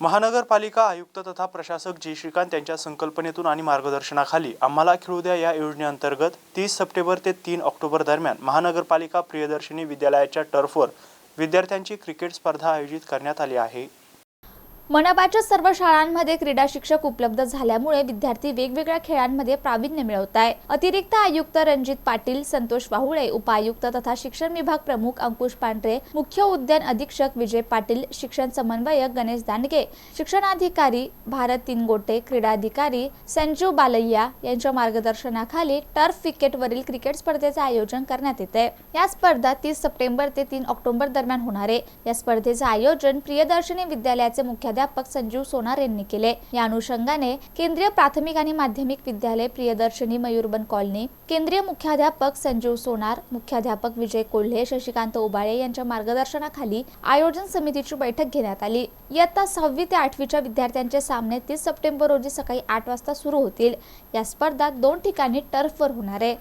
महानगरपालिका आयुक्त तथा प्रशासक जी. श्रीकांत यांच्या संकल्पनेतून आणि मार्गदर्शनाखाली आम्हाला खेळू द्या या योजनेअंतर्गत तीस सप्टेंबर ते तीन ऑक्टोबर दरम्यान महानगरपालिका प्रियदर्शिनी विद्यालयाच्या टर्फवर विद्यार्थ्यांची क्रिकेट स्पर्धा आयोजित करण्यात आली आहे. मनपाच्या सर्व शाळांमध्ये क्रीडा शिक्षक उपलब्ध झाल्यामुळे विद्यार्थी वेगवेगळ्या खेळांमध्ये प्रावीण्य मिळवत आहे. अतिरिक्त आयुक्त रणजित पाटील संतोष वाहुळे उपायुक्त तथा शिक्षण विभाग प्रमुख अंकुश पांढरे मुख्य उद्यान अधीक्षक विजय पाटील शिक्षण समन्वयक गणेश दांडगे शिक्षणाधिकारी भारत तिनगोटे क्रीडाधिकारी संजीव बालय्या यांच्या मार्गदर्शनाखाली टर्फ विकेटवरील क्रिकेट स्पर्धेचे आयोजन करण्यात येते. या स्पर्धा तीस सप्टेंबर ते तीन ऑक्टोबर दरम्यान होणार आहे. या स्पर्धेचे आयोजन प्रियदर्शनी विद्यालयाचे मुख्याध्यापक संजीव सोनार यांनी केले. या अनुषंगाने केंद्रीय प्राथमिक आणि माध्यमिक विद्यालय प्रियदर्शनी मयूरबन कॉलनी केंद्रीय मुख्याध्यापक संजीव सोनार मुख्याध्यापक विजय कोल्हे शशिकांत उबाळे यांच्या मार्गदर्शनाखाली आयोजन समितीची बैठक घेण्यात आली. इयत्ता सहावी ते आठवीच्या विद्यार्थ्यांचे सामने तीस सप्टेंबर रोजी सकाळी आठ वाजता सुरू होतील. या स्पर्धा दोन ठिकाणी टर्फवर होणार आहे.